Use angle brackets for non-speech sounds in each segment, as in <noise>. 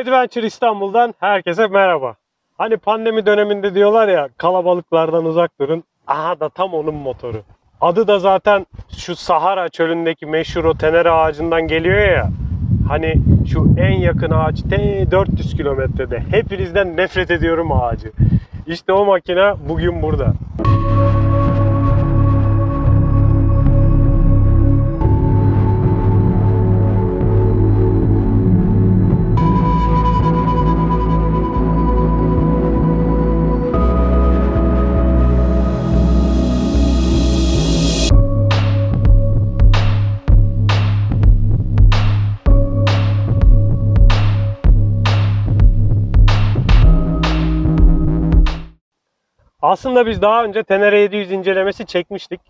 Adventure İstanbul'dan herkese merhaba. Hani pandemi döneminde diyorlar ya kalabalıklardan uzak durun. Aha da tam onun motoru. Adı da zaten şu Sahara çölündeki meşhur o tenere ağacından geliyor ya. Hani şu en yakın ağaç te 400 kilometrede. Hepinizden nefret ediyorum ağacı. İşte o makine bugün burada. Aslında biz daha önce Tenere 700 incelemesi çekmiştik.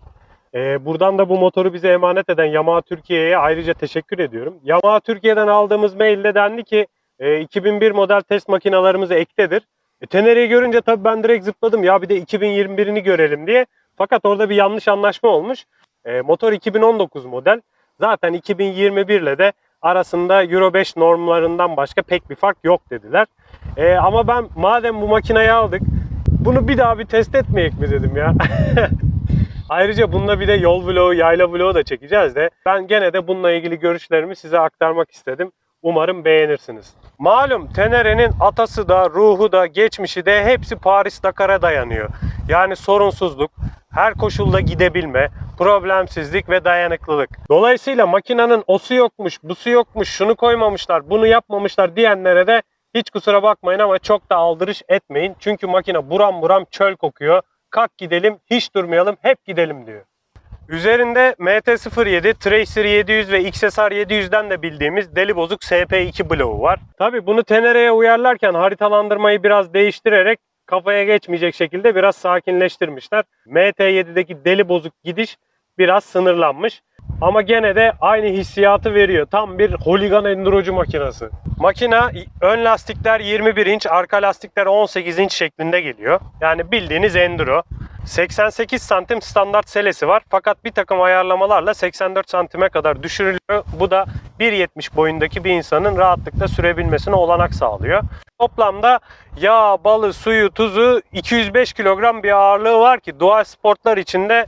Ee, buradan da bu motoru bize emanet eden Yamaha Türkiye'ye ayrıca teşekkür ediyorum. Yamaha Türkiye'den aldığımız mailde dendi ki e, 2001 model test makinalarımız ektedir. E, Tenere'yi görünce tabii ben direkt zıpladım ya bir de 2021'ini görelim diye. Fakat orada bir yanlış anlaşma olmuş. E, motor 2019 model. Zaten 2021 ile de arasında Euro 5 normlarından başka pek bir fark yok dediler. E, ama ben madem bu makinayı aldık bunu bir daha bir test etmeyek mi dedim ya. <laughs> Ayrıca bununla bir de yol vlogu, yayla vlogu da çekeceğiz de ben gene de bununla ilgili görüşlerimi size aktarmak istedim. Umarım beğenirsiniz. Malum Tenere'nin atası da, ruhu da, geçmişi de hepsi Paris Dakar'a dayanıyor. Yani sorunsuzluk, her koşulda gidebilme, problemsizlik ve dayanıklılık. Dolayısıyla makinenin osu yokmuş, busu yokmuş, şunu koymamışlar, bunu yapmamışlar diyenlere de hiç kusura bakmayın ama çok da aldırış etmeyin. Çünkü makine buram buram çöl kokuyor. Kalk gidelim, hiç durmayalım, hep gidelim diyor. Üzerinde MT-07, Tracer 700 ve XSR 700'den de bildiğimiz deli bozuk SP2 bloğu var. Tabi bunu Tenere'ye uyarlarken haritalandırmayı biraz değiştirerek kafaya geçmeyecek şekilde biraz sakinleştirmişler. MT7'deki deli bozuk gidiş biraz sınırlanmış. Ama gene de aynı hissiyatı veriyor. Tam bir holigan endurocu makinası. Makina ön lastikler 21 inç, arka lastikler 18 inç şeklinde geliyor. Yani bildiğiniz enduro. 88 santim standart selesi var. Fakat bir takım ayarlamalarla 84 santime kadar düşürülüyor. Bu da 1.70 boyundaki bir insanın rahatlıkla sürebilmesine olanak sağlıyor. Toplamda yağ, balı, suyu, tuzu 205 kilogram bir ağırlığı var ki doğal sportlar içinde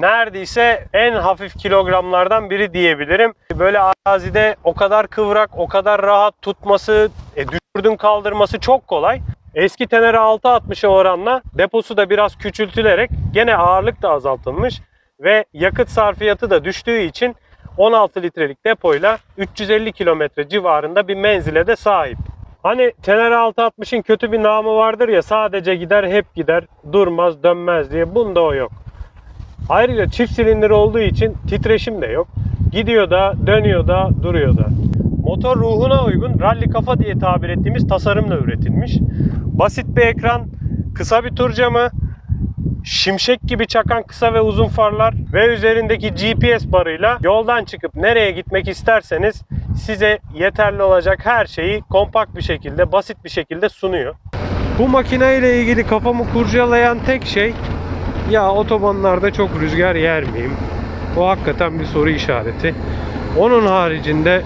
neredeyse en hafif kilogramlardan biri diyebilirim. Böyle arazide o kadar kıvrak, o kadar rahat tutması, e, düşürdün kaldırması çok kolay. Eski Tenere 660'a oranla deposu da biraz küçültülerek gene ağırlık da azaltılmış ve yakıt sarfiyatı da düştüğü için 16 litrelik depoyla 350 kilometre civarında bir menzile de sahip. Hani Tenere 660'ın kötü bir namı vardır ya sadece gider hep gider durmaz dönmez diye bunda o yok. Ayrıca çift silindir olduğu için titreşim de yok. Gidiyor da, dönüyor da, duruyor da. Motor ruhuna uygun rally kafa diye tabir ettiğimiz tasarımla üretilmiş. Basit bir ekran, kısa bir tur camı, şimşek gibi çakan kısa ve uzun farlar ve üzerindeki GPS barıyla yoldan çıkıp nereye gitmek isterseniz size yeterli olacak her şeyi kompakt bir şekilde, basit bir şekilde sunuyor. Bu makine ile ilgili kafamı kurcalayan tek şey ya otobanlarda çok rüzgar yer miyim? O hakikaten bir soru işareti. Onun haricinde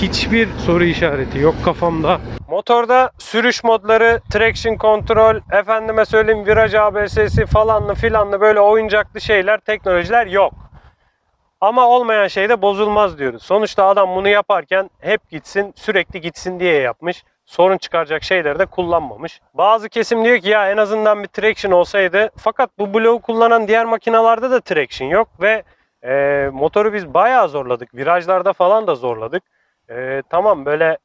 hiçbir soru işareti yok kafamda. Motorda sürüş modları, traction control, efendime söyleyeyim viraj ABS'si falanlı filanlı böyle oyuncaklı şeyler, teknolojiler yok. Ama olmayan şey de bozulmaz diyoruz. Sonuçta adam bunu yaparken hep gitsin, sürekli gitsin diye yapmış. Sorun çıkaracak şeyleri de kullanmamış. Bazı kesim diyor ki ya en azından bir traction olsaydı. Fakat bu bloğu kullanan diğer makinalarda da traction yok ve e, motoru biz bayağı zorladık. Virajlarda falan da zorladık. E, tamam böyle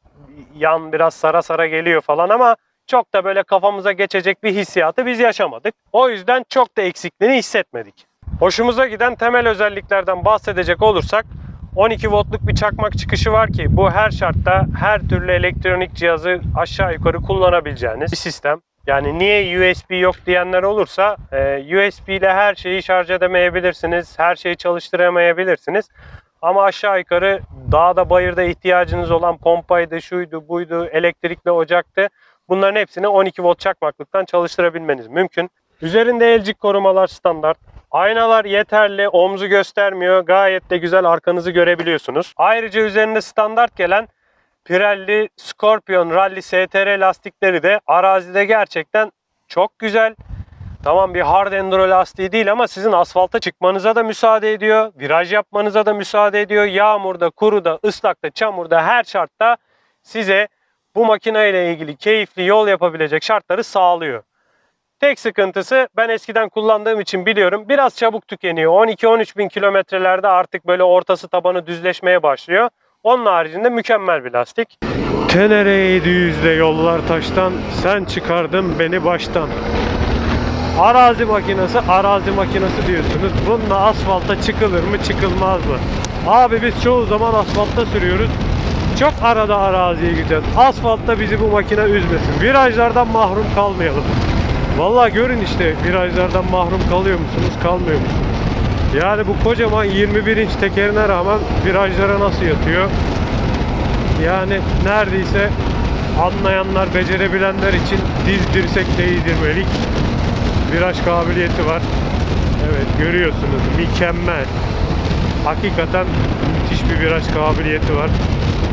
yan biraz sara sara geliyor falan ama çok da böyle kafamıza geçecek bir hissiyatı biz yaşamadık. O yüzden çok da eksikliğini hissetmedik. Hoşumuza giden temel özelliklerden bahsedecek olursak 12 voltluk bir çakmak çıkışı var ki bu her şartta her türlü elektronik cihazı aşağı yukarı kullanabileceğiniz bir sistem. Yani niye USB yok diyenler olursa e, USB ile her şeyi şarj edemeyebilirsiniz, her şeyi çalıştıramayabilirsiniz. Ama aşağı yukarı dağda bayırda ihtiyacınız olan pompaydı, şuydu, buydu, elektrikli ocaktı. Bunların hepsini 12 volt çakmaklıktan çalıştırabilmeniz mümkün. Üzerinde elcik korumalar standart. Aynalar yeterli, omzu göstermiyor. Gayet de güzel arkanızı görebiliyorsunuz. Ayrıca üzerinde standart gelen Pirelli Scorpion Rally STR lastikleri de arazide gerçekten çok güzel. Tamam bir hard enduro lastiği değil ama sizin asfalta çıkmanıza da müsaade ediyor. Viraj yapmanıza da müsaade ediyor. Yağmurda, kuruda, ıslakta, çamurda her şartta size bu makine ile ilgili keyifli yol yapabilecek şartları sağlıyor. Tek sıkıntısı ben eskiden kullandığım için biliyorum biraz çabuk tükeniyor. 12-13 bin kilometrelerde artık böyle ortası tabanı düzleşmeye başlıyor. Onun haricinde mükemmel bir lastik. Tenere 700'de yollar taştan sen çıkardın beni baştan. Arazi makinesi, arazi makinesi diyorsunuz. Bununla asfalta çıkılır mı, çıkılmaz mı? Abi biz çoğu zaman asfaltta sürüyoruz. Çok arada araziye gideceğiz. Asfaltta bizi bu makine üzmesin. Virajlardan mahrum kalmayalım. Vallahi görün işte virajlardan mahrum kalıyor musunuz, kalmıyor musunuz? Yani bu kocaman 21 inç tekerine rağmen virajlara nasıl yatıyor? Yani neredeyse anlayanlar, becerebilenler için diz dirsek değdirmelik viraj kabiliyeti var. Evet görüyorsunuz mükemmel. Hakikaten müthiş bir viraj kabiliyeti var.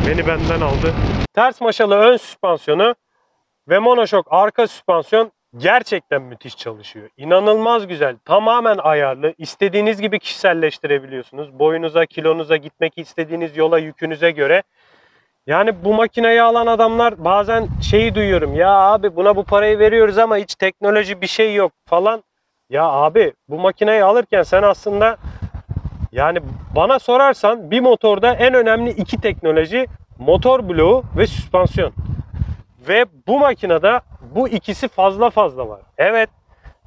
Beni benden aldı. Ters maşalı ön süspansiyonu ve monoşok arka süspansiyon gerçekten müthiş çalışıyor. İnanılmaz güzel. Tamamen ayarlı. İstediğiniz gibi kişiselleştirebiliyorsunuz. Boyunuza, kilonuza, gitmek istediğiniz yola, yükünüze göre. Yani bu makineyi alan adamlar bazen şeyi duyuyorum. Ya abi buna bu parayı veriyoruz ama hiç teknoloji bir şey yok falan. Ya abi bu makineyi alırken sen aslında yani bana sorarsan bir motorda en önemli iki teknoloji motor bloğu ve süspansiyon. Ve bu makinede bu ikisi fazla fazla var. Evet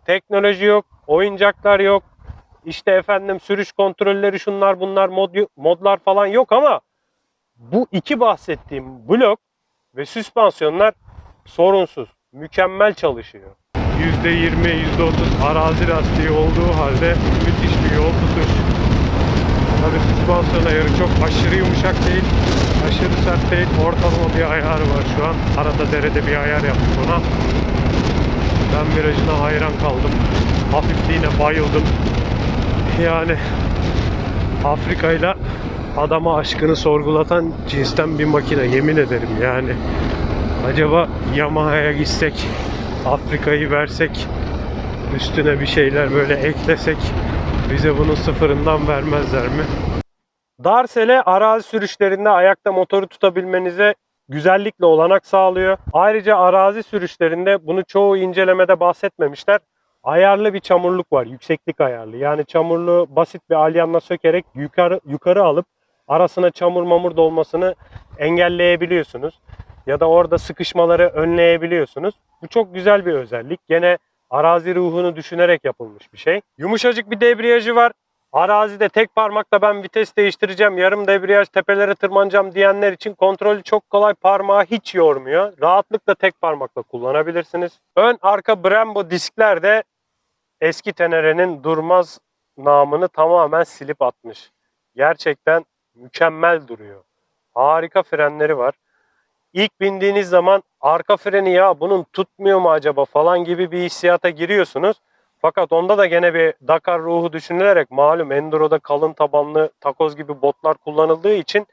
teknoloji yok, oyuncaklar yok. İşte efendim sürüş kontrolleri şunlar bunlar mod, modlar falan yok ama bu iki bahsettiğim blok ve süspansiyonlar sorunsuz, mükemmel çalışıyor. %20, %30 arazi lastiği olduğu halde müthiş bir yol tutuş. Tabii süspansiyon ayarı çok aşırı yumuşak değil, aşırı sert değil. Ortalama bir ayarı var şu an. Arada derede bir ayar yaptık ona. Ben virajına hayran kaldım. Hafifliğine bayıldım. Yani Afrika ile adama aşkını sorgulatan cinsten bir makine yemin ederim yani. Acaba Yamaha'ya gitsek, Afrika'yı versek, üstüne bir şeyler böyle eklesek bize bunun sıfırından vermezler mi? Darsele arazi sürüşlerinde ayakta motoru tutabilmenize güzellikle olanak sağlıyor. Ayrıca arazi sürüşlerinde bunu çoğu incelemede bahsetmemişler. Ayarlı bir çamurluk var, yükseklik ayarlı. Yani çamurluğu basit bir alyanla sökerek yukarı yukarı alıp arasına çamur mamur dolmasını engelleyebiliyorsunuz. Ya da orada sıkışmaları önleyebiliyorsunuz. Bu çok güzel bir özellik. Gene arazi ruhunu düşünerek yapılmış bir şey. Yumuşacık bir debriyajı var. Arazide tek parmakla ben vites değiştireceğim, yarım debriyaj tepelere tırmanacağım diyenler için kontrolü çok kolay parmağı hiç yormuyor. Rahatlıkla tek parmakla kullanabilirsiniz. Ön arka Brembo diskler de eski Tenere'nin durmaz namını tamamen silip atmış. Gerçekten mükemmel duruyor. Harika frenleri var. İlk bindiğiniz zaman arka freni ya bunun tutmuyor mu acaba falan gibi bir hissiyata giriyorsunuz. Fakat onda da gene bir Dakar ruhu düşünülerek malum Enduro'da kalın tabanlı takoz gibi botlar kullanıldığı için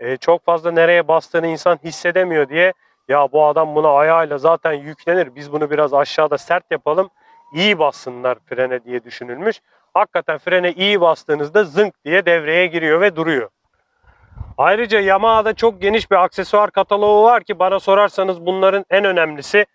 e, çok fazla nereye bastığını insan hissedemiyor diye ya bu adam buna ayağıyla zaten yüklenir biz bunu biraz aşağıda sert yapalım iyi bassınlar frene diye düşünülmüş. Hakikaten frene iyi bastığınızda zınk diye devreye giriyor ve duruyor. Ayrıca Yamaha'da çok geniş bir aksesuar kataloğu var ki bana sorarsanız bunların en önemlisi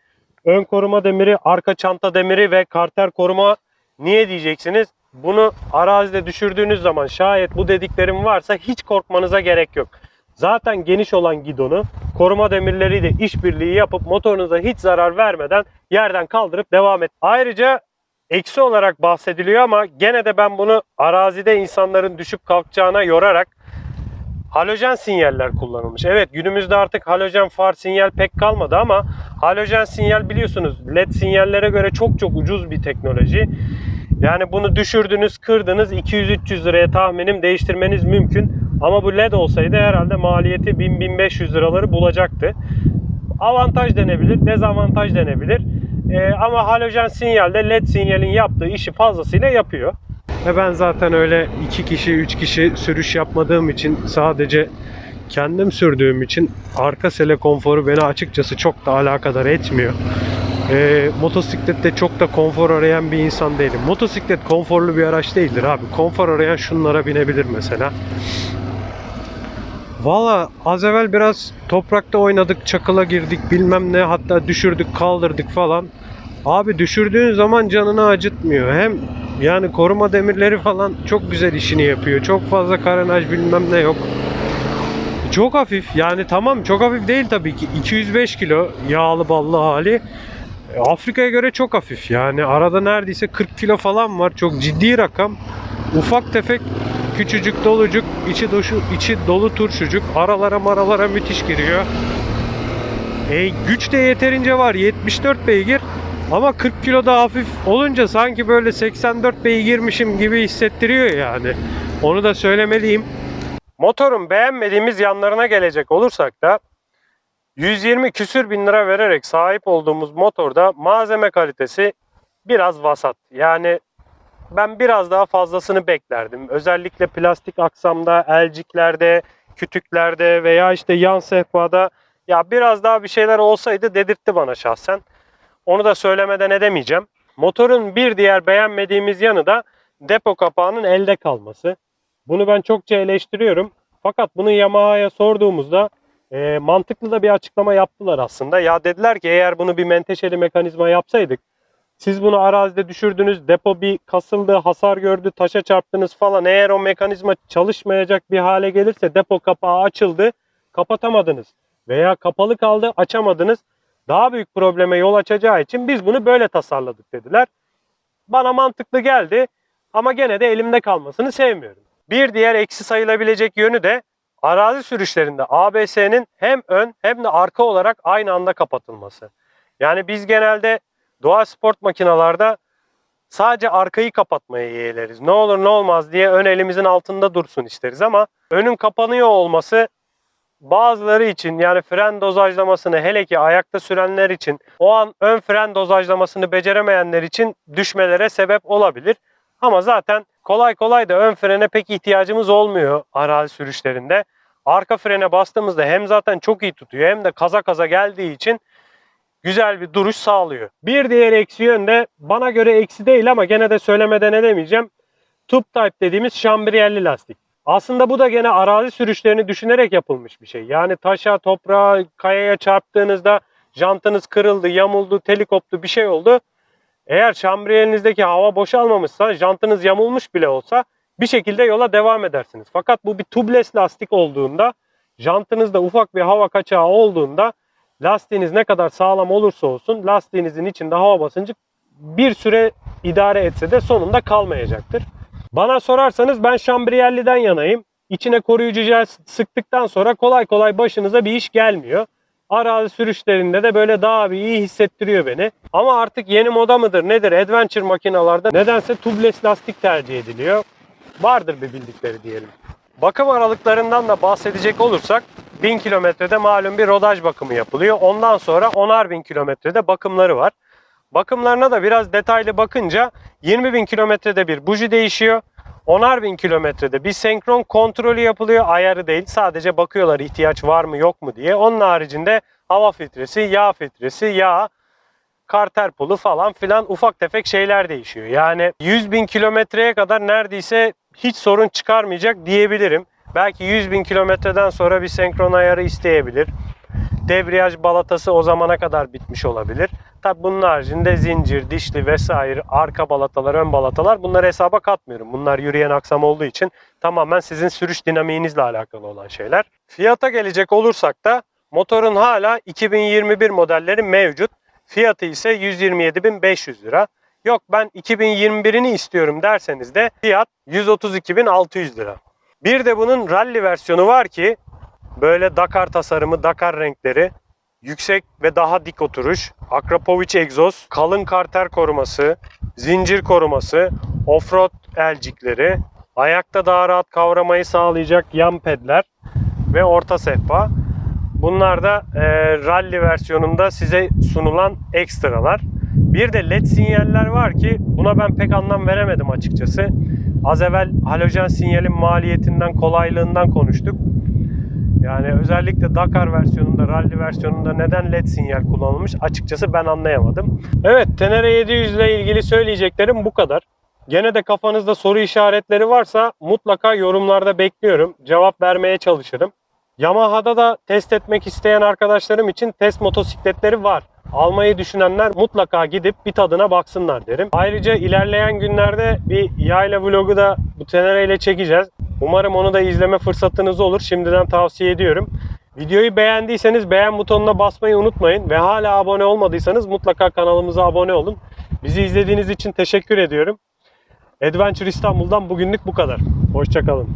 ön koruma demiri, arka çanta demiri ve karter koruma. Niye diyeceksiniz? Bunu arazide düşürdüğünüz zaman şayet bu dediklerim varsa hiç korkmanıza gerek yok. Zaten geniş olan gidonu koruma demirleriyle işbirliği yapıp motorunuza hiç zarar vermeden yerden kaldırıp devam et. Ayrıca eksi olarak bahsediliyor ama gene de ben bunu arazide insanların düşüp kalkacağına yorarak halojen sinyaller kullanılmış. Evet günümüzde artık halojen far sinyal pek kalmadı ama halojen sinyal biliyorsunuz led sinyallere göre çok çok ucuz bir teknoloji. Yani bunu düşürdünüz, kırdınız 200-300 liraya tahminim değiştirmeniz mümkün. Ama bu led olsaydı herhalde maliyeti 1000-1500 liraları bulacaktı. Avantaj denebilir, dezavantaj denebilir. Ee, ama halojen sinyalde led sinyalin yaptığı işi fazlasıyla yapıyor. Ve ben zaten öyle iki kişi, üç kişi sürüş yapmadığım için sadece kendim sürdüğüm için arka sele konforu beni açıkçası çok da alakadar etmiyor. Ee, motosiklette çok da konfor arayan bir insan değilim. Motosiklet konforlu bir araç değildir abi. Konfor arayan şunlara binebilir mesela. Valla az evvel biraz toprakta oynadık, çakıla girdik bilmem ne hatta düşürdük kaldırdık falan. Abi düşürdüğün zaman canını acıtmıyor. Hem yani koruma demirleri falan çok güzel işini yapıyor. Çok fazla karenaj bilmem ne yok. Çok hafif yani tamam çok hafif değil tabii ki 205 kilo yağlı ballı hali. E, Afrika'ya göre çok hafif yani arada neredeyse 40 kilo falan var çok ciddi rakam. Ufak tefek küçücük dolucuk içi doşu içi dolu turşucuk aralara maralara müthiş giriyor. E, güç de yeterince var 74 beygir ama 40 kilo da hafif olunca sanki böyle 84 beygirmişim gibi hissettiriyor yani. Onu da söylemeliyim. Motorun beğenmediğimiz yanlarına gelecek olursak da 120 küsür bin lira vererek sahip olduğumuz motorda malzeme kalitesi biraz vasat. Yani ben biraz daha fazlasını beklerdim. Özellikle plastik aksamda, elciklerde, kütüklerde veya işte yan sehpada ya biraz daha bir şeyler olsaydı dedirtti bana şahsen. Onu da söylemeden edemeyeceğim. Motorun bir diğer beğenmediğimiz yanı da depo kapağının elde kalması. Bunu ben çokça eleştiriyorum. Fakat bunu Yamaha'ya sorduğumuzda e, mantıklı da bir açıklama yaptılar aslında. Ya dediler ki eğer bunu bir menteşeli mekanizma yapsaydık siz bunu arazide düşürdünüz, depo bir kasıldı, hasar gördü, taşa çarptınız falan. Eğer o mekanizma çalışmayacak bir hale gelirse depo kapağı açıldı, kapatamadınız. Veya kapalı kaldı, açamadınız. Daha büyük probleme yol açacağı için biz bunu böyle tasarladık dediler. Bana mantıklı geldi ama gene de elimde kalmasını sevmiyorum. Bir diğer eksi sayılabilecek yönü de arazi sürüşlerinde ABS'nin hem ön hem de arka olarak aynı anda kapatılması. Yani biz genelde doğal sport makinalarda sadece arkayı kapatmayı yeğleriz. Ne olur ne olmaz diye ön elimizin altında dursun isteriz ama önün kapanıyor olması bazıları için yani fren dozajlamasını hele ki ayakta sürenler için o an ön fren dozajlamasını beceremeyenler için düşmelere sebep olabilir. Ama zaten kolay kolay da ön frene pek ihtiyacımız olmuyor arazi sürüşlerinde. Arka frene bastığımızda hem zaten çok iyi tutuyor hem de kaza kaza geldiği için güzel bir duruş sağlıyor. Bir diğer eksi yön de bana göre eksi değil ama gene de söylemeden edemeyeceğim. Tube type dediğimiz şambriyelli lastik. Aslında bu da gene arazi sürüşlerini düşünerek yapılmış bir şey. Yani taşa, toprağa, kayaya çarptığınızda jantınız kırıldı, yamuldu, teli koptu bir şey oldu. Eğer şambriyelinizdeki hava boşalmamışsa, jantınız yamulmuş bile olsa bir şekilde yola devam edersiniz. Fakat bu bir tubeless lastik olduğunda, jantınızda ufak bir hava kaçağı olduğunda lastiğiniz ne kadar sağlam olursa olsun lastiğinizin içinde hava basıncı bir süre idare etse de sonunda kalmayacaktır. Bana sorarsanız ben şambriyelliden yanayım. İçine koruyucu jel sıktıktan sonra kolay kolay başınıza bir iş gelmiyor. Arazi sürüşlerinde de böyle daha bir iyi hissettiriyor beni. Ama artık yeni moda mıdır nedir adventure makinalarda nedense tubeless lastik tercih ediliyor. Vardır bir bildikleri diyelim. Bakım aralıklarından da bahsedecek olursak 1000 kilometrede malum bir rodaj bakımı yapılıyor. Ondan sonra 10'ar bin kilometrede bakımları var. Bakımlarına da biraz detaylı bakınca 20 bin kilometrede bir buji değişiyor. 10'ar bin kilometrede bir senkron kontrolü yapılıyor. Ayarı değil sadece bakıyorlar ihtiyaç var mı yok mu diye. Onun haricinde hava filtresi, yağ filtresi, yağ, karter pulu falan filan ufak tefek şeyler değişiyor. Yani 100 bin kilometreye kadar neredeyse hiç sorun çıkarmayacak diyebilirim. Belki 100 bin kilometreden sonra bir senkron ayarı isteyebilir. Debriyaj balatası o zamana kadar bitmiş olabilir. Tabi bunun haricinde zincir, dişli vesaire, arka balatalar, ön balatalar bunları hesaba katmıyorum. Bunlar yürüyen aksam olduğu için tamamen sizin sürüş dinamiğinizle alakalı olan şeyler. Fiyata gelecek olursak da motorun hala 2021 modelleri mevcut. Fiyatı ise 127.500 lira. Yok ben 2021'ini istiyorum derseniz de fiyat 132.600 lira. Bir de bunun rally versiyonu var ki böyle Dakar tasarımı, Dakar renkleri, yüksek ve daha dik oturuş, Akrapovic egzoz, kalın karter koruması, zincir koruması, offroad elcikleri, ayakta daha rahat kavramayı sağlayacak yan pedler ve orta sehpa. Bunlar da e, rally versiyonunda size sunulan ekstralar. Bir de led sinyaller var ki buna ben pek anlam veremedim açıkçası. Az evvel halojen sinyalin maliyetinden, kolaylığından konuştuk. Yani özellikle Dakar versiyonunda, rally versiyonunda neden LED sinyal kullanılmış açıkçası ben anlayamadım. Evet, Tenere 700 ile ilgili söyleyeceklerim bu kadar. Gene de kafanızda soru işaretleri varsa mutlaka yorumlarda bekliyorum. Cevap vermeye çalışırım. Yamaha'da da test etmek isteyen arkadaşlarım için test motosikletleri var. Almayı düşünenler mutlaka gidip bir tadına baksınlar derim. Ayrıca ilerleyen günlerde bir yayla vlogu da bu Tenere ile çekeceğiz. Umarım onu da izleme fırsatınız olur. Şimdiden tavsiye ediyorum. Videoyu beğendiyseniz beğen butonuna basmayı unutmayın ve hala abone olmadıysanız mutlaka kanalımıza abone olun. Bizi izlediğiniz için teşekkür ediyorum. Adventure İstanbul'dan bugünlük bu kadar. Hoşçakalın.